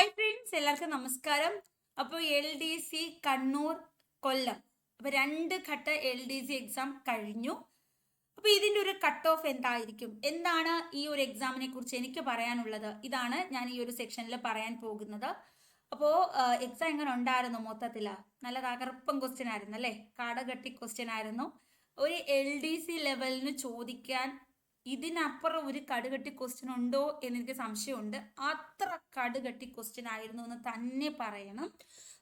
Hi friends എല്ലാവർക്കും നമസ്കാരം. അപ്പോൾ L D C Kannur Kollam. അപ്പോൾ രണ്ട് ഘട്ട എൽ ഡി സി എക്സാം കഴിഞ്ഞു. അപ്പോൾ ഇതിന്റെ ഒരു കട്ട് ഓഫ് എന്തായിരിക്കും? എന്താണ് ഈ ഒരു എക്സാമിനെ കുറിച്ച് എനിക്ക് പറയാനുള്ളത്? ഇതാണ് ഞാൻ ഈ ഒരു സെക്ഷനിൽ പറയാൻ പോകുന്നത്. അപ്പോൾ എക്സാം എങ്ങനെ ഉണ്ടായിരുന്നു മൊത്തത്തിൽ? നല്ല തകർപ്പം ക്വസ്റ്റ്യൻ ആയിരുന്നു അല്ലേ? കാടകട്ടി ക്വസ്റ്റ്യൻ ആയിരുന്നു. ഒരു എൽ ഡി സി ലെവലിന് ചോദിക്കാൻ ഇതിനപ്പുറം ഒരു കടുകട്ടി ക്വസ്റ്റ്യൻ ഉണ്ടോ എന്ന് എനിക്ക് സംശയമുണ്ട്. അത്ര കടുകട്ടി ക്വസ്റ്റ്യൻ ആയിരുന്നു എന്ന് തന്നെ പറയണം.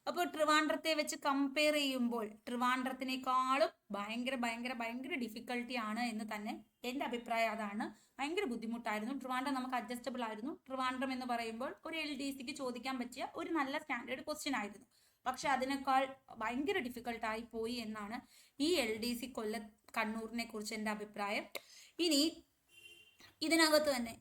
അപ്പോൾ ട്രിവാൻഡ്രത്തെ വെച്ച് കമ്പയർ ചെയ്യുമ്പോൾ ട്രിവാൻഡ്രത്തിനേക്കാളും ഭയങ്കര ഭയങ്കര ഭയങ്കര ഡിഫിക്കൽട്ടി ആണ് എന്ന് തന്നെ എന്റെ അഭിപ്രായം അതാണ്. ഭയങ്കര ബുദ്ധിമുട്ടായിരുന്നു. ട്രിവാൻഡ്രം നമുക്ക് അഡ്ജസ്റ്റബിൾ ആയിരുന്നു. ട്രിവാൻഡ്രം എന്ന് പറയുമ്പോൾ ഒരു എൽ ഡി സിക്ക് ചോദിക്കാൻ പറ്റിയ ഒരു നല്ല സ്റ്റാൻഡേർഡ് ക്വസ്റ്റ്യൻ ആയിരുന്നു. പക്ഷെ അതിനേക്കാൾ ഭയങ്കര ഡിഫിക്കൽട്ടായി പോയി എന്നാണ് ഈ എൽ ഡി സി കൊല്ല കണ്ണൂരിനെ കുറിച്ച് എന്റെ അഭിപ്രായം. ഇനി ഇതിനകത്ത് തന്നെ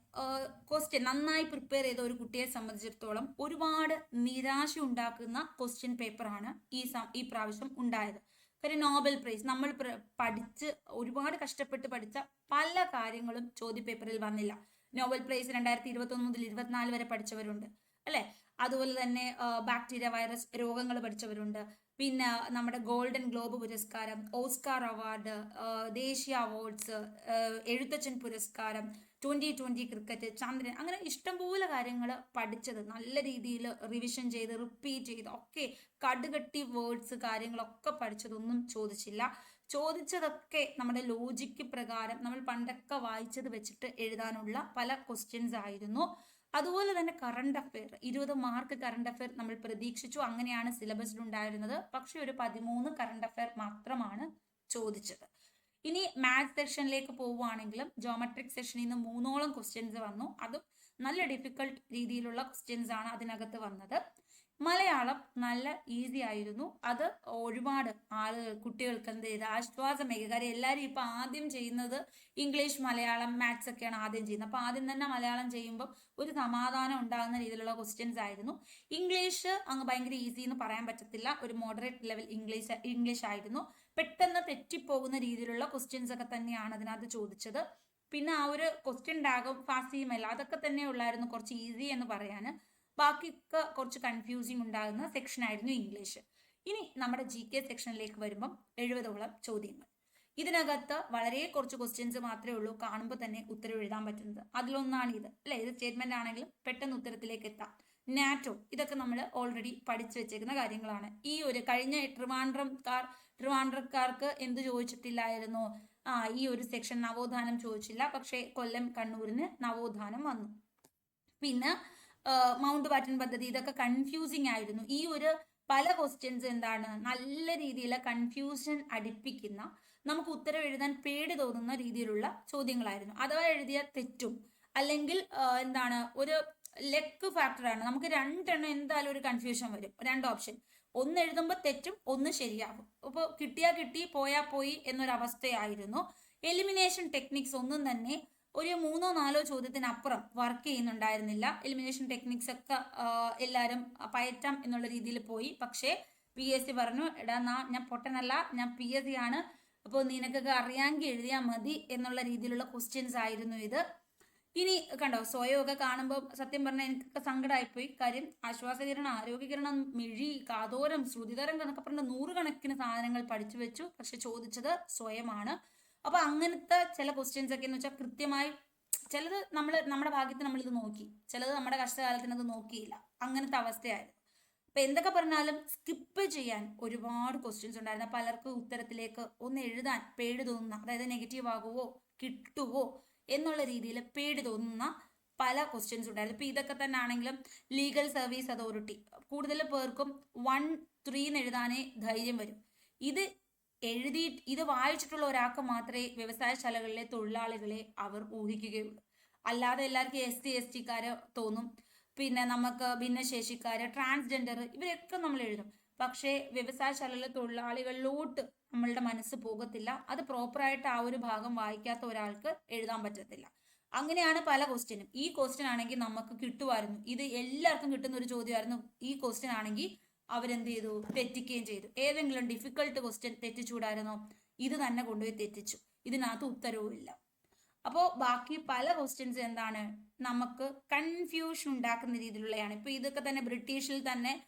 ക്വസ്റ്റ്യൻ നന്നായി പ്രിപ്പയർ ചെയ്ത ഒരു കുട്ടിയെ സംബന്ധിച്ചിടത്തോളം ഒരുപാട് നിരാശ ഉണ്ടാക്കുന്ന ക്വസ്റ്റ്യൻ പേപ്പറാണ് ഈ ഈ പ്രാവശ്യം ഉണ്ടായത്. കാര്യം നോബൽ പ്രൈസ് നമ്മൾ പഠിച്ച് ഒരുപാട് കഷ്ടപ്പെട്ട് പഠിച്ച പല കാര്യങ്ങളും ചോദ്യ പേപ്പറിൽ വന്നില്ല. നോബൽ പ്രൈസ് രണ്ടായിരത്തി ഇരുപത്തൊന്ന് മുതൽ ഇരുപത്തിനാല് വരെ പഠിച്ചവരുണ്ട് അല്ലെ? അതുപോലെ തന്നെ ബാക്ടീരിയ വൈറസ് രോഗങ്ങൾ പഠിച്ചവരുണ്ട്. പിന്നെ നമ്മുടെ ഗോൾഡൻ ഗ്ലോബ് പുരസ്കാരം ഓസ്കാർ അവാർഡ് ദേശീയ അവാർഡ്സ് എഴുത്തച്ഛൻ പുരസ്കാരം ട്വന്റി ട്വന്റി ക്രിക്കറ്റ് ചന്ദ്രൻ അങ്ങനെ ഇഷ്ടംപോലെ കാര്യങ്ങൾ പഠിച്ചത്. നല്ല രീതിയിൽ റിവിഷൻ ചെയ്ത് റിപ്പീറ്റ് ചെയ്ത് ഒക്കെ കടുകട്ടി വേർഡ്സ് കാര്യങ്ങളൊക്കെ പഠിച്ചതൊന്നും ചോദിച്ചില്ല. ചോദിച്ചതൊക്കെ നമ്മുടെ ലോജിക്ക് പ്രകാരം നമ്മൾ പണ്ടൊക്കെ വായിച്ചത് വെച്ചിട്ട് എഴുതാനുള്ള പല ക്വസ്റ്റ്യൻസ് ആയിരുന്നു. അതുപോലെ തന്നെ കറണ്ട് അഫെയർ ഇരുപത് മാർക്ക് കറണ്ട് അഫെയർ നമ്മൾ പ്രതീക്ഷിച്ചു. അങ്ങനെയാണ് സിലബസിൽ ഉണ്ടായിരുന്നത്. പക്ഷെ ഒരു പതിമൂന്ന് കറണ്ട് അഫെയർ മാത്രമാണ് ചോദിച്ചത്. ഇനി മാത്സ് സെക്ഷനിലേക്ക് പോവുകയാണെങ്കിലും ജോമെട്രിക് സെഷനിൽ നിന്ന് മൂന്നോളം ക്വസ്റ്റ്യൻസ് വന്നു. അതും നല്ല ഡിഫിക്കൾട്ട് രീതിയിലുള്ള ക്വസ്റ്റ്യൻസ് ആണ് അതിനകത്ത് വന്നത്. മലയാളം നല്ല ഈസി ആയിരുന്നു. അത് ഒരുപാട് ആളുകൾ കുട്ടികൾക്ക് എന്ത് ചെയ്ത് ആശ്വാസമേക കാര്യം എല്ലാവരും ഇപ്പം ആദ്യം ചെയ്യുന്നത് ഇംഗ്ലീഷ് മലയാളം മാത്സ് ഒക്കെയാണ് ആദ്യം ചെയ്യുന്നത്. അപ്പോൾ ആദ്യം തന്നെ മലയാളം ചെയ്യുമ്പോൾ ഒരു സമാധാനം ഉണ്ടാകുന്ന രീതിയിലുള്ള ക്വസ്റ്റ്യൻസ് ആയിരുന്നു. ഇംഗ്ലീഷ് അങ്ങ് ഭയങ്കര ഈസി എന്ന് പറയാൻ പറ്റത്തില്ല. ഒരു മോഡറേറ്റ് ലെവൽ ഇംഗ്ലീഷ് ഇംഗ്ലീഷ് ആയിരുന്നു. പെട്ടെന്ന് തെറ്റിപ്പോകുന്ന രീതിയിലുള്ള ക്വസ്റ്റ്യൻസ് ഒക്കെ തന്നെയാണ് അതിനകത്ത് ചോദിച്ചത്. പിന്നെ ആ ഒരു ക്വസ്റ്റ്യൻ ടാഗും ഫാസിയുമല്ല അതൊക്കെ തന്നെ ഉള്ളായിരുന്നു കുറച്ച് ഈസി എന്ന് പറയാൻ ബാക്കിയൊക്കെ കുറച്ച് കൺഫ്യൂസിങ് ഉണ്ടാകുന്ന സെക്ഷൻ ആയിരുന്നു ഇംഗ്ലീഷ് ഇനി നമ്മുടെ ജി കെ സെക്ഷനിലേക്ക് വരുമ്പം എഴുപതോളം ചോദ്യങ്ങൾ. ഇതിനകത്ത് വളരെ കുറച്ച് ക്വസ്റ്റ്യൻസ് മാത്രമേ ഉള്ളൂ. കാണുമ്പോൾ തന്നെ ഉത്തരം എഴുതാൻ പറ്റുന്നത്. അതിലൊന്നാണ് ഇത്. അല്ലെ? ഇത് സ്റ്റേറ്റ്മെന്റ് ആണെങ്കിലും പെട്ടെന്ന് ഉത്തരത്തിലേക്ക് എത്താം. നാറ്റോ ഇതൊക്കെ നമ്മൾ ഓൾറെഡി പഠിച്ചു വെച്ചേക്കുന്ന കാര്യങ്ങളാണ്. ഈ ഒരു കഴിഞ്ഞ ട്രിവാൻഡ്രംകാർ ട്രിവാൻഡ്രക്കാർക്ക് എന്ത് ചോദിച്ചിട്ടില്ലായിരുന്നു? ആ ഈ ഒരു സെക്ഷൻ നവോത്ഥാനം ചോദിച്ചില്ല. പക്ഷേ കൊല്ലം കണ്ണൂരിന് നവോത്ഥാനം വന്നു. പിന്നെ മൗണ്ട് ബാറ്റൻ പദ്ധതി ഇതൊക്കെ കൺഫ്യൂസിങ് ആയിരുന്നു. ഈ ഒരു പല ക്വസ്റ്റ്യൻസ് എന്താണ് നല്ല രീതിയിൽ കൺഫ്യൂഷൻ അടിപ്പിക്കുന്ന നമുക്ക് ഉത്തരം എഴുതാൻ പേടി തോന്നുന്ന രീതിയിലുള്ള ചോദ്യങ്ങളായിരുന്നു. അഥവാ എഴുതിയ തെറ്റും അല്ലെങ്കിൽ എന്താണ് ഒരു ലെക്ക് ഫാക്ടറാണ് നമുക്ക് രണ്ടെണ്ണം എന്തായാലും ഒരു കൺഫ്യൂഷൻ വരും. രണ്ട് ഓപ്ഷൻ ഒന്ന് എഴുതുമ്പോൾ തെറ്റും ഒന്ന് ശരിയാകും അപ്പോൾ കിട്ടിയാ കിട്ടി പോയാ പോയി എന്നൊരവസ്ഥയായിരുന്നു. എലിമിനേഷൻ ടെക്നിക്സ് ഒന്നും തന്നെ ഒരു മൂന്നോ നാലോ ചോദ്യത്തിനപ്പുറം വർക്ക് ചെയ്യുന്നുണ്ടായിരുന്നില്ല. എലിമിനേഷൻ ടെക്നിക്സ് ഒക്കെ എല്ലാവരും പയറ്റാം എന്നുള്ള രീതിയിൽ പോയി. പക്ഷേ പി എസ് സി പറഞ്ഞു എടാ നാ ഞാൻ പൊട്ടനല്ല ഞാൻ പി എസ് സി ആണ്. അപ്പോൾ നിനക്കൊക്കെ അറിയാമെങ്കിൽ എഴുതിയാൽ മതി എന്നുള്ള രീതിയിലുള്ള ക്വസ്റ്റ്യൻസ് ആയിരുന്നു ഇത്. ഇനി കണ്ടോ സ്വയമൊക്കെ കാണുമ്പോൾ സത്യം പറഞ്ഞാൽ എനിക്കൊക്കെ സങ്കടമായിപ്പോയി കാര്യം ആശ്വാസകിരണം ആരോഗ്യകിരണം മിഴി കാതോരം ശ്രുതിതരം എന്നൊക്കെ പറഞ്ഞ നൂറുകണക്കിന് സാധനങ്ങൾ പഠിച്ചു വെച്ചു. പക്ഷെ ചോദിച്ചത് സ്വയമാണ്. അപ്പൊ അങ്ങനത്തെ ചില ക്വസ്റ്റ്യൻസ് ഒക്കെ എന്ന് വെച്ചാൽ കൃത്യമായി ചിലത് നമ്മൾ നമ്മുടെ ഭാഗ്യത്തിന് നമ്മളിത് നോക്കി ചിലത് നമ്മുടെ കഷ്ടകാലത്തിന് അത് നോക്കിയില്ല. അങ്ങനത്തെ അവസ്ഥയായിരുന്നു. അപ്പൊ എന്തൊക്കെ പറഞ്ഞാലും സ്കിപ്പ് ചെയ്യാൻ ഒരുപാട് ക്വസ്റ്റ്യൻസ് ഉണ്ടായിരുന്നു. പലർക്കും ഉത്തരത്തിലേക്ക് ഒന്ന് എഴുതാൻ പേടി തോന്നുന്ന അതായത് നെഗറ്റീവ് ആകുവോ കിട്ടുവോ എന്നുള്ള രീതിയിൽ പേടി തോന്നുന്ന പല ക്വസ്റ്റ്യൻസ് ഉണ്ടായിരുന്നു. ഇപ്പൊ ഇതൊക്കെ തന്നെ ആണെങ്കിലും ലീഗൽ സർവീസ് അതോറിറ്റി. കൂടുതൽ പേർക്കും വൺ ത്രീ എന്ന് എഴുതാനേ ധൈര്യം വരും. ഇത് എഴുതി ഇത് വായിച്ചിട്ടുള്ള ഒരാൾക്ക് മാത്രമേ വ്യവസായശാലകളിലെ തൊഴിലാളികളെ അവർ ഊഹിക്കുകയുള്ളൂ അല്ലാതെ എല്ലാവർക്കും എസ് സി എസ് ടിക്കാര് തോന്നും. പിന്നെ നമുക്ക് ഭിന്നശേഷിക്കാര് ട്രാൻസ്ജെൻഡർ ഇവരൊക്കെ നമ്മൾ എഴുതും. പക്ഷേ വ്യവസായശാലയിലെ തൊഴിലാളികളിലോട്ട് നമ്മളുടെ മനസ്സ് പോകത്തില്ല. അത് പ്രോപ്പറായിട്ട് ആ ഒരു ഭാഗം വായിക്കാത്ത ഒരാൾക്ക് എഴുതാൻ പറ്റത്തില്ല. അങ്ങനെയാണ് പല ക്വസ്റ്റ്യനും. ഈ ക്വസ്റ്റ്യൻ ആണെങ്കിൽ നമുക്ക് കിട്ടുമായിരുന്നു. ഇത് എല്ലാവർക്കും കിട്ടുന്ന ഒരു ചോദ്യമായിരുന്നു ഈ ക്വസ്റ്റ്യൻ ആണെങ്കിൽ അവരെന്ത് ചെയ്തു? തെറ്റിക്കുകയും ചെയ്തു. ഏതെങ്കിലും ഡിഫിക്കൽട്ട് ക്വസ്റ്റ്യൻ തെറ്റിച്ചൂടായിരുന്നോ? ഇത് തന്നെ കൊണ്ടുപോയി തെറ്റിച്ചു. ഇതിനകത്ത് ഉത്തരവും ഇല്ല. അപ്പോൾ ബാക്കി പല ക്വസ്റ്റ്യൻസ് എന്താണ്? നമുക്ക് കൺഫ്യൂഷൻ ഉണ്ടാക്കുന്ന രീതിയിലുള്ളതാണ് ഇപ്പൊ ഇതൊക്കെ തന്നെ ബ്രിട്ടീഷിൽ തന്നെ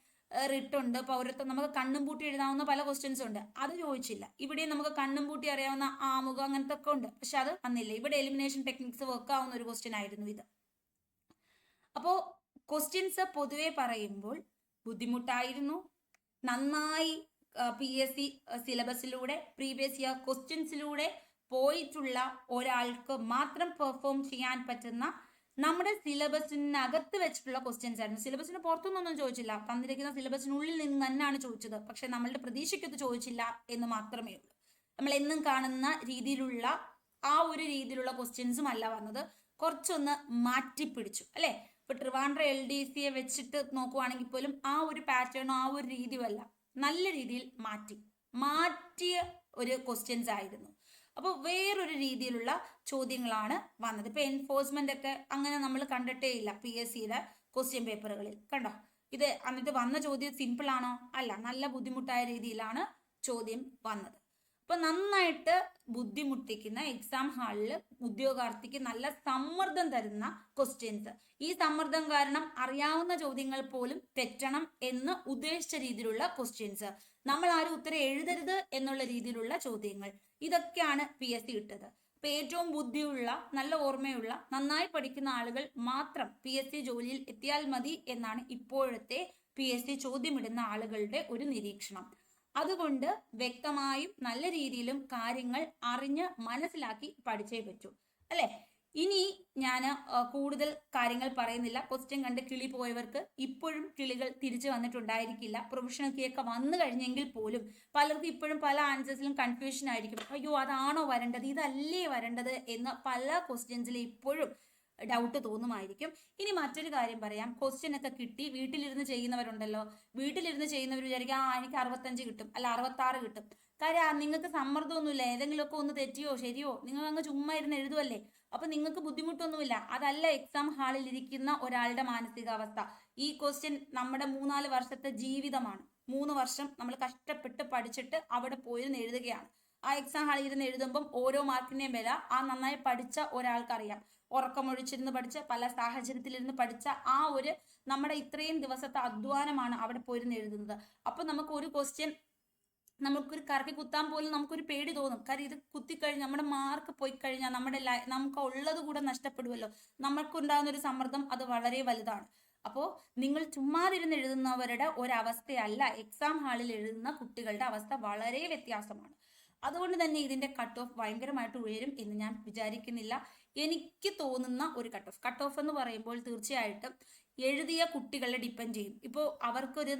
റിട്ട് ഉണ്ട്. പൗരത്വം നമുക്ക് കണ്ണും പൂട്ടി എഴുതാവുന്ന പല ക്വസ്റ്റ്യൻസ് ഉണ്ട്. അത് ചോദിച്ചില്ല. ഇവിടെ നമുക്ക് കണ്ണും പൂട്ടി അറിയാവുന്ന ആമുഖം അങ്ങനത്തെ ഒക്കെ ഉണ്ട്. പക്ഷെ അത് അന്നില്ല ഇവിടെ എലിമിനേഷൻ ടെക്നിക്സ് വർക്ക് ആവുന്ന ഒരു ക്വസ്റ്റ്യൻ ആയിരുന്നു ഇത്. അപ്പോൾ ക്വസ്റ്റ്യൻസ് പൊതുവെ പറയുമ്പോൾ ബുദ്ധിമുട്ടായിരുന്നു. നന്നായി പി എസ് സി സിലബസിലൂടെ പ്രീവിയസ് ഇയർ ക്വസ്റ്റ്യൻസിലൂടെ പോയിട്ടുള്ള ഒരാൾക്ക് മാത്രം പെർഫോം ചെയ്യാൻ പറ്റുന്ന നമ്മുടെ സിലബസിനകത്ത് വെച്ചിട്ടുള്ള ക്വസ്റ്റ്യൻസ് ആയിരുന്നു. സിലബസിന് പുറത്തുനിന്നൊന്നും ചോദിച്ചില്ല. തന്നിരിക്കുന്ന സിലബസിനുള്ളിൽ നിന്ന് തന്നെയാണ് ചോദിച്ചത്. പക്ഷെ നമ്മളുടെ പ്രതീക്ഷയ്ക്കത് ചോദിച്ചില്ല എന്ന് മാത്രമേ ഉള്ളൂ. നമ്മൾ എന്നും കാണുന്ന രീതിയിലുള്ള ആ ഒരു രീതിയിലുള്ള ക്വസ്റ്റ്യൻസും അല്ല വന്നത്. കുറച്ചൊന്ന് മാറ്റിപ്പിടിച്ചു. അല്ലേ? ഇപ്പൊ ട്രിവാൻഡ്ര എൽ ഡി സിയെ വെച്ചിട്ട് നോക്കുവാണെങ്കിൽ പോലും ആ ഒരു പാറ്റേണോ ആ ഒരു രീതിയോ അല്ല നല്ല രീതിയിൽ മാറ്റി മാറ്റിയ ഒരു ക്വസ്റ്റ്യൻസ് ആയിരുന്നു. അപ്പോൾ വേറൊരു രീതിയിലുള്ള ചോദ്യങ്ങളാണ് വന്നത്. ഇപ്പൊ എൻഫോഴ്സ്മെന്റ് ഒക്കെ അങ്ങനെ നമ്മൾ കണ്ടിട്ടേ ഇല്ല പി എസ് സിയുടെ ക്വസ്റ്റ്യൻ പേപ്പറുകളിൽ കണ്ടോ? ഇത് എന്നിട്ട് വന്ന ചോദ്യം സിമ്പിൾ ആണോ? അല്ല നല്ല ബുദ്ധിമുട്ടായ രീതിയിലാണ് ചോദ്യം വന്നത്. അപ്പൊ നന്നായിട്ട് ബുദ്ധിമുട്ടിക്കുന്ന എക്സാം ഹാളിൽ ഉദ്യോഗാർത്ഥിക്ക് നല്ല സമ്മർദ്ദം തരുന്ന ക്വസ്റ്റ്യൻസ് ഈ സമ്മർദ്ദം കാരണം അറിയാവുന്ന ചോദ്യങ്ങൾ പോലും തെറ്റണം എന്ന് ഉദ്ദേശിച്ച രീതിയിലുള്ള ക്വസ്റ്റ്യൻസ് നമ്മൾ ആരും ഉത്തരം എഴുതരുത് എന്നുള്ള രീതിയിലുള്ള ചോദ്യങ്ങൾ. ഇതൊക്കെയാണ് പി എസ് സി ഇട്ടത്. അപ്പൊ ഏറ്റവും ബുദ്ധിയുള്ള നല്ല ഓർമ്മയുള്ള നന്നായി പഠിക്കുന്ന ആളുകൾ മാത്രം പി എസ് സി ജോലിയിൽ എത്തിയാൽ മതി എന്നാണ് ഇപ്പോഴത്തെ പി എസ് സി ചോദ്യമിടുന്ന ആളുകളുടെ ഒരു നിരീക്ഷണം. അതുകൊണ്ട് വ്യക്തമായും നല്ല രീതിയിലും കാര്യങ്ങൾ അറിഞ്ഞ് മനസ്സിലാക്കി പഠിച്ചേ പറ്റൂ. അല്ലെ? ഇനി ഞാൻ കൂടുതൽ കാര്യങ്ങൾ പറയുന്നില്ല. ക്വസ്റ്റ്യൻ കണ്ട് കിളി പോയവർക്ക് ഇപ്പോഴും കിളികൾ തിരിച്ചു വന്നിട്ടുണ്ടായിരിക്കില്ല. പ്രൊഫഷണൽ കീ ഒക്കെ വന്നു കഴിഞ്ഞെങ്കിൽ പോലും പലർക്കും ഇപ്പോഴും പല ആൻസേഴ്സിലും കൺഫ്യൂഷൻ ആയിരിക്കും. അയ്യോ അതാണോ വരേണ്ടത്? ഇതല്ലേ വരേണ്ടത്? എന്ന് പല ക്വസ്റ്റ്യൻസിൽ ഇപ്പോഴും ഡൗട്ട് തോന്നുമായിരിക്കും. ഇനി മറ്റൊരു കാര്യം പറയാം. ക്വസ്റ്റ്യൻ ഒക്കെ കിട്ടി. വീട്ടിലിരുന്ന് ചെയ്യുന്നവരുണ്ടല്ലോ. വീട്ടിലിരുന്ന് ചെയ്യുന്നവർ വിചാരിക്കും ആ എനിക്ക് അറുപത്തഞ്ച് കിട്ടും. അല്ല അറുപത്തി ആറ് കിട്ടും. കാര്യം നിങ്ങൾക്ക് സമ്മർദ്ദമൊന്നുമില്ല. ഏതെങ്കിലുമൊക്കെ ഒന്ന് തെറ്റിയോ ശരിയോ നിങ്ങൾ അങ്ങ് ചുമ്മാ ഇരുന്ന് എഴുതുമല്ലേ അപ്പൊ നിങ്ങൾക്ക് ബുദ്ധിമുട്ടൊന്നുമില്ല. അതല്ല എക്സാം ഹാളിൽ ഇരിക്കുന്ന ഒരാളുടെ മാനസികാവസ്ഥ. ഈ ക്വസ്റ്റ്യൻ നമ്മുടെ മൂന്നാൽ വർഷത്തെ ജീവിതമാണ്. മൂന്ന് വർഷം നമ്മൾ കഷ്ടപ്പെട്ട് പഠിച്ചിട്ട് അവിടെ പോയിരുന്ന് എഴുതുകയാണ്. ആ എക്സാം ഹാളിൽ ഇരുന്ന് എഴുതുമ്പം ഓരോ മാർക്കിന്റെയും വില ആ നന്നായി പഠിച്ച ഒരാൾക്കറിയാം. ഉറക്കമൊഴിച്ചിരുന്ന് പഠിച്ച പല സാഹചര്യത്തിലിരുന്ന് പഠിച്ച ആ ഒരു നമ്മുടെ ഇത്രയും ദിവസത്തെ അധ്വാനമാണ് അവിടെ പോയിരുന്ന് എഴുതുന്നത്. അപ്പൊ നമുക്ക് ഒരു ക്വസ്റ്റ്യൻ നമുക്കൊരു കറക്കി കുത്താൻ പോലും നമുക്കൊരു പേടി തോന്നും. കാര്യം ഇത് കുത്തിക്കഴിഞ്ഞ് നമ്മുടെ മാർക്ക് പോയി കഴിഞ്ഞാൽ നമ്മുടെ ലൈ നമുക്ക് ഉള്ളത് കൂടെ നഷ്ടപ്പെടുമല്ലോ നമുക്കുണ്ടാകുന്ന ഒരു സമ്മർദ്ദം അത് വളരെ വലുതാണ്. അപ്പോൾ നിങ്ങൾ ചുമ്മാതിരുന്ന് എഴുതുന്നവരുടെ ഒരവസ്ഥയല്ല എക്സാം ഹാളിൽ എഴുതുന്ന കുട്ടികളുടെ അവസ്ഥ വളരെ വ്യത്യാസമാണ്. അതുകൊണ്ട് തന്നെ ഇതിന്റെ കട്ട് ഓഫ് ഭയങ്കരമായിട്ട് ഉയരും എന്ന് ഞാൻ വിചാരിക്കുന്നില്ല. എനിക്ക് തോന്നുന്ന ഒരു കട്ട് ഓഫ് കട്ട് ഓഫ് എന്ന് പറയുമ്പോൾ തീർച്ചയായിട്ടും എഴുതിയ കുട്ടികളെ ഡിപ്പെൻഡ് ചെയ്യും. ഇപ്പോൾ അവർക്കൊരു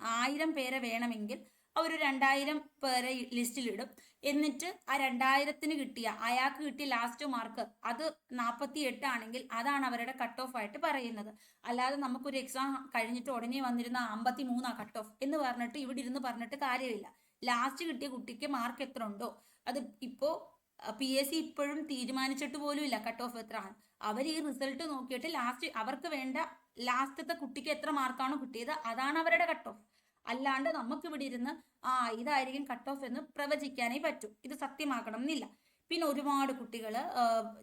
ആയിരം പേരെ വേണമെങ്കിൽ അവർ രണ്ടായിരം പേരെ ലിസ്റ്റിലിടും എന്നിട്ട് ആ രണ്ടായിരത്തിന് കിട്ടിയ അയാൾക്ക് കിട്ടിയ ലാസ്റ്റ് മാർക്ക് അത് നാൽപ്പത്തി എട്ട് ആണെങ്കിൽ അതാണ് അവരുടെ കട്ട് ഓഫ് ആയിട്ട് പറയുന്നത്. അല്ലാതെ നമുക്കൊരു എക്സാം കഴിഞ്ഞിട്ട് ഉടനെ വന്നിരുന്ന അമ്പത്തി മൂന്നാ കട്ട് ഓഫ് എന്ന് പറഞ്ഞിട്ട് ഇവിടെ ഇരുന്ന് പറഞ്ഞിട്ട് കാര്യമില്ല. ലാസ്റ്റ് കിട്ടിയ കുട്ടിക്ക് മാർക്ക് എത്ര ഉണ്ടോ? അത് ഇപ്പോ പി എസ് സി ഇപ്പോഴും തീരുമാനിച്ചിട്ട് പോലും ഇല്ല കട്ട് ഓഫ് എത്ര ആണ്. അവർ ഈ റിസൾട്ട് നോക്കിയിട്ട് ലാസ്റ്റ് അവർക്ക് വേണ്ട ലാസ്റ്റത്തെ കുട്ടിക്ക് എത്ര മാർക്കാണോ കിട്ടിയത് അതാണ് അവരുടെ കട്ട് ഓഫ് അല്ലാണ്ട് നമുക്ക് ഇവിടെ ഇരുന്ന് ആ ഇതായിരിക്കും കട്ട് ഓഫ് എന്ന് പ്രവചിക്കാനേ പറ്റൂ. ഇത് സത്യമാക്കണം എന്നില്ല. പിന്നെ ഒരുപാട് കുട്ടികൾ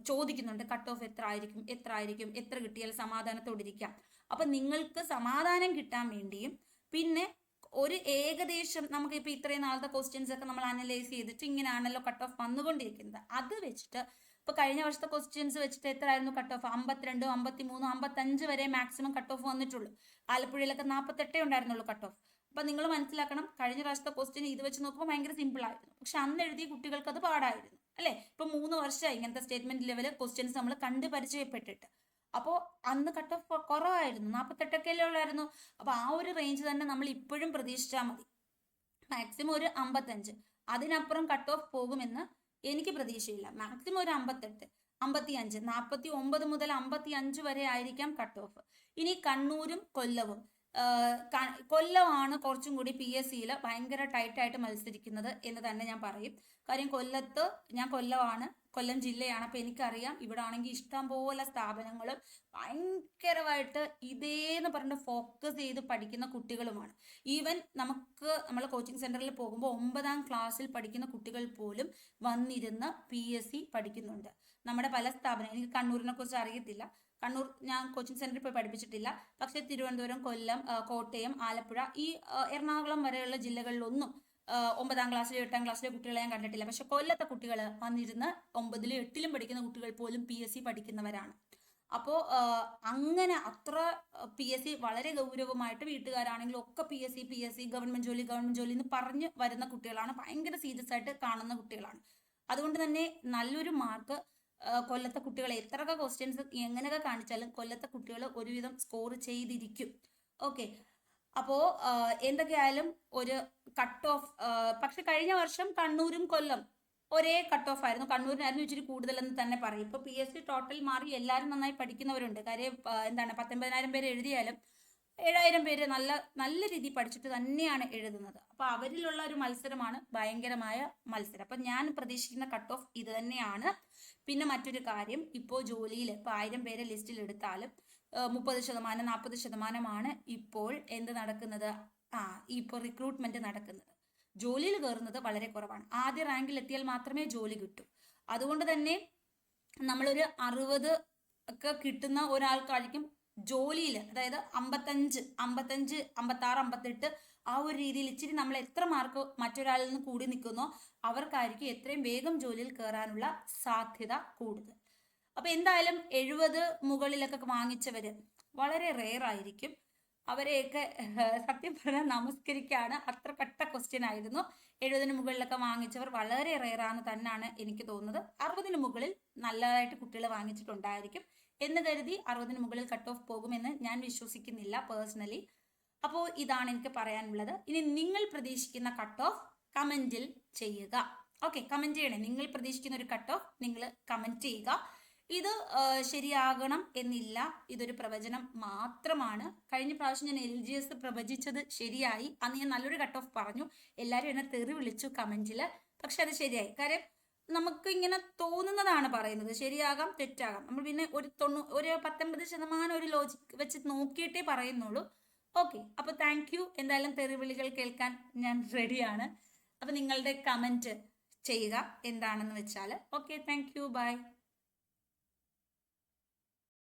ചോദിക്കുന്നുണ്ട് കട്ട് ഓഫ് എത്ര ആയിരിക്കും എത്ര ആയിരിക്കും എത്ര കിട്ടിയാൽ സമാധാനത്തോടിരിക്കാം അപ്പൊ നിങ്ങൾക്ക് സമാധാനം കിട്ടാൻ വേണ്ടിയും പിന്നെ ഒരു ഏകദേശം നമുക്ക് ഇപ്പൊ ഇത്രയും നാളത്തെ ക്വസ്റ്റ്യൻസ് ഒക്കെ നമ്മൾ അനലൈസ് ചെയ്തിട്ട് ഇങ്ങനെയാണല്ലോ കട്ട് ഓഫ് വന്നുകൊണ്ടിരിക്കുന്നത്. അത് വെച്ചിട്ട് ഇപ്പൊ കഴിഞ്ഞ വർഷത്തെ ക്വസ്റ്റ്യൻസ് വെച്ചിട്ട് എത്രയായിരുന്നു കട്ട് ഓഫ് അമ്പത്തിരണ്ട് അമ്പത്തി മൂന്ന് അമ്പത്തഞ്ച് വരെ മാക്സിമം കട്ട് ഓഫ് വന്നിട്ടുള്ളൂ. ആലപ്പുഴയിലൊക്കെ നാൽപ്പത്തെട്ടേ ഉണ്ടായിരുന്നുള്ളൂ കട്ട് ഓഫ് അപ്പൊ നിങ്ങൾ മനസ്സിലാക്കണം കഴിഞ്ഞ വർഷത്തെ ക്വസ്റ്റ്യൻ ഇത് വെച്ച് നോക്കുമ്പോൾ ഭയങ്കര സിമ്പിൾ ആയിരുന്നു. പക്ഷെ അന്ന് എഴുതിയ കുട്ടികൾക്ക് അത് പാടായിരുന്നു. അല്ലെ? ഇപ്പൊ മൂന്ന് വർഷമായി ഇങ്ങനത്തെ സ്റ്റേറ്റ്മെന്റ് ലെവൽ ക്വസ്റ്റ്യൻസ് നമ്മൾ കണ്ട് പരിചയപ്പെട്ടിട്ട്. അപ്പോൾ അന്ന് കട്ട് ഓഫ് കുറവായിരുന്നു. നാൽപ്പത്തെട്ടൊക്കെയല്ലേ ഉള്ളായിരുന്നു അപ്പോൾ ആ ഒരു റേഞ്ച് തന്നെ നമ്മൾ ഇപ്പോഴും പ്രതീക്ഷിച്ചാൽ മതി. മാക്സിമം ഒരു അമ്പത്തഞ്ച്. അതിനപ്പുറം കട്ട് ഓഫ് പോകുമെന്ന് എനിക്ക് പ്രതീക്ഷയില്ല. മാക്സിമം ഒരു അമ്പത്തെട്ട് അമ്പത്തി അഞ്ച് നാൽപ്പത്തി ഒമ്പത് മുതൽ അമ്പത്തി അഞ്ച് വരെ ആയിരിക്കാം കട്ട് ഓഫ് ഇനി കണ്ണൂരും കൊല്ലവും. കൊല്ലമാണ് കുറച്ചും കൂടി പി എസ് സിയിൽ ഭയങ്കര ടൈറ്റായിട്ട് മത്സരിക്കുന്നത് എന്ന് തന്നെ ഞാൻ പറയും. കാര്യം കൊല്ലത്ത് ഞാൻ കൊല്ലമാണ് കൊല്ലം ജില്ലയാണ്. അപ്പോൾ എനിക്കറിയാം. ഇവിടെ ആണെങ്കിൽ ഇഷ്ടം പോലെ സ്ഥാപനങ്ങളും ഭയങ്കരമായിട്ട് ഇതേന്ന് പറഞ്ഞ് ഫോക്കസ് ചെയ്ത് പഠിക്കുന്ന കുട്ടികളുമാണ്. ഈവൻ നമുക്ക് നമ്മൾ കോച്ചിങ് സെന്ററിൽ പോകുമ്പോൾ ഒമ്പതാം ക്ലാസ്സിൽ പഠിക്കുന്ന കുട്ടികൾ പോലും വന്നിരുന്ന് പി എസ് സി പഠിക്കുന്നുണ്ട്. നമ്മുടെ പല സ്ഥാപനം എനിക്ക് കണ്ണൂരിനെ കുറിച്ച് അറിയത്തില്ല. കണ്ണൂർ ഞാൻ കോച്ചിങ് സെന്ററിൽ പോയി പഠിപ്പിച്ചിട്ടില്ല. പക്ഷെ തിരുവനന്തപുരം കൊല്ലം കോട്ടയം ആലപ്പുഴ ഈ എറണാകുളം വരെയുള്ള ജില്ലകളിലൊന്നും ഒമ്പതാം ക്ലാസ്സിലെ എട്ടാം ക്ലാസ്സിലെ കുട്ടികളെ ഞാൻ കണ്ടിട്ടില്ല. പക്ഷെ കൊല്ലത്തെ കുട്ടികൾ വന്നിരുന്ന് ഒമ്പതിലും എട്ടിലും പഠിക്കുന്ന കുട്ടികൾ പോലും പി എസ് സി പഠിക്കുന്നവരാണ്. അപ്പോൾ അങ്ങനെ അത്ര പി എസ് സി വളരെ ഗൗരവമായിട്ട് വീട്ടുകാരാണെങ്കിലും ഒക്കെ P S C P S C government ജോലി ഗവൺമെന്റ് ജോലി എന്ന് പറഞ്ഞ് വരുന്ന കുട്ടികളാണ്. ഭയങ്കര സീരിയസ് ആയിട്ട് കാണുന്ന കുട്ടികളാണ്. അതുകൊണ്ട് തന്നെ നല്ലൊരു മാർക്ക് കൊല്ലത്തെ കുട്ടികൾ എത്രയൊക്കെ ക്വസ്റ്റ്യൻസ് എങ്ങനെയൊക്കെ കാണിച്ചാലും കൊല്ലത്തെ കുട്ടികൾ ഒരുവിധം സ്കോർ ചെയ്തിരിക്കും. ഓക്കെ അപ്പോ എന്തൊക്കെയായാലും ഒരു കട്ട് ഓഫ് പക്ഷെ കഴിഞ്ഞ വർഷം കണ്ണൂരും കൊല്ലം ഒരേ കട്ട് ഓഫ് ആയിരുന്നു. കണ്ണൂരിനായിരുന്നു ഇച്ചിരി കൂടുതലെന്ന് തന്നെ പറയും. ഇപ്പോൾ പി എസ് സി ടോട്ടൽ മാറി എല്ലാവരും നന്നായി പഠിക്കുന്നവരുണ്ട്. കാര്യം എന്താണ് പത്തൊമ്പതിനായിരം പേര് എഴുതിയാലും ഏഴായിരം പേര് നല്ല നല്ല രീതിയിൽ പഠിച്ചിട്ട് തന്നെയാണ് എഴുതുന്നത്. അപ്പോൾ അവരിലുള്ള ഒരു മത്സരമാണ് ഭയങ്കരമായ മത്സരം. അപ്പം ഞാൻ പ്രതീക്ഷിക്കുന്ന കട്ട് ഓഫ് ഇത് തന്നെയാണ്. പിന്നെ മറ്റൊരു കാര്യം ഇപ്പോൾ ജോലിയിൽ ഇപ്പോൾ ആയിരം പേരെ ലിസ്റ്റിൽ എടുത്താലും മുപ്പത് ശതമാനം നാൽപ്പത് ശതമാനമാണ് ഇപ്പോൾ എന്ത് നടക്കുന്നത്? ആ ഇപ്പോൾ റിക്രൂട്ട്മെന്റ് നടക്കുന്നത്. ജോലിയിൽ കയറുന്നത് വളരെ കുറവാണ്. ആദ്യ റാങ്കിൽ എത്തിയാൽ മാത്രമേ ജോലി കിട്ടൂ. അതുകൊണ്ട് തന്നെ നമ്മളൊരു അറുപത് ഒക്കെ കിട്ടുന്ന ഒരാൾക്കായിരിക്കും ജോലിയിൽ അതായത് അമ്പത്തഞ്ച് അമ്പത്തഞ്ച് അമ്പത്താറ് അമ്പത്തെട്ട് ആ ഒരു രീതിയിൽ ഇച്ചിരി നമ്മൾ എത്ര മാർക്ക് മറ്റൊരാളിൽ നിന്ന് കൂടി നിൽക്കുന്നോ അവർക്കായിരിക്കും എത്രയും വേഗം ജോലിയിൽ കയറാനുള്ള സാധ്യത കൂടുതൽ. അപ്പൊ എന്തായാലും എഴുപത് മുകളിലൊക്കെ വാങ്ങിച്ചവര് വളരെ റെയർ ആയിരിക്കും. അവരെയൊക്കെ സത്യം പറഞ്ഞാൽ നമസ്കരിക്കാണ്. അത്ര പെട്ട ക്വസ്റ്റ്യൻ ആയിരുന്നു. എഴുപതിന് മുകളിലൊക്കെ വാങ്ങിച്ചവർ വളരെ ആണ് തന്നെയാണ് എനിക്ക് തോന്നുന്നത്. അറുപതിന് മുകളിൽ നല്ലതായിട്ട് കുട്ടികൾ വാങ്ങിച്ചിട്ടുണ്ടായിരിക്കും എന്ന് കരുതി അറുപതിന് മുകളിൽ കട്ട് ഓഫ് പോകുമെന്ന് ഞാൻ വിശ്വസിക്കുന്നില്ല പേഴ്സണലി അപ്പോൾ ഇതാണ് എനിക്ക് പറയാനുള്ളത്. ഇനി നിങ്ങൾ പ്രതീക്ഷിക്കുന്ന കട്ട് ഓഫ് കമന്റിൽ ചെയ്യുക. ഓക്കെ കമന്റ് ചെയ്യണേ. നിങ്ങൾ പ്രതീക്ഷിക്കുന്ന ഒരു കട്ട് ഓഫ് നിങ്ങൾ കമന്റ് ചെയ്യുക. ഇത് ശരിയാകണം എന്നില്ല. ഇതൊരു പ്രവചനം മാത്രമാണ്. കഴിഞ്ഞ പ്രാവശ്യം ഞാൻ എൽ ജി എസ് പ്രവചിച്ചത് ശരിയായി. അന്ന് ഞാൻ നല്ലൊരു കട്ട് ഓഫ് പറഞ്ഞു. എല്ലാവരും എന്നെ തെറി വിളിച്ചു കമന്റിൽ പക്ഷെ അത് ശരിയായി. കാര്യം നമുക്ക് ഇങ്ങനെ തോന്നുന്നതാണ് പറയുന്നത്. ശരിയാകാം തെറ്റാകാം. നമ്മൾ പിന്നെ ഒരു തൊണ്ണൂ ഒരു പത്തൊമ്പത് ശതമാനം ഒരു ലോജിക് വെച്ച് നോക്കിയിട്ടേ പറയുന്നുള്ളൂ. ഓക്കെ. അപ്പോൾ താങ്ക് യു എന്തായാലും തെറിവിളികൾ കേൾക്കാൻ ഞാൻ റെഡിയാണ് അപ്പോൾ നിങ്ങളുടെ കമന്റ് ചെയ്യുക. എന്താണെന്ന് വെച്ചാൽ ഓക്കെ താങ്ക് യു ബൈ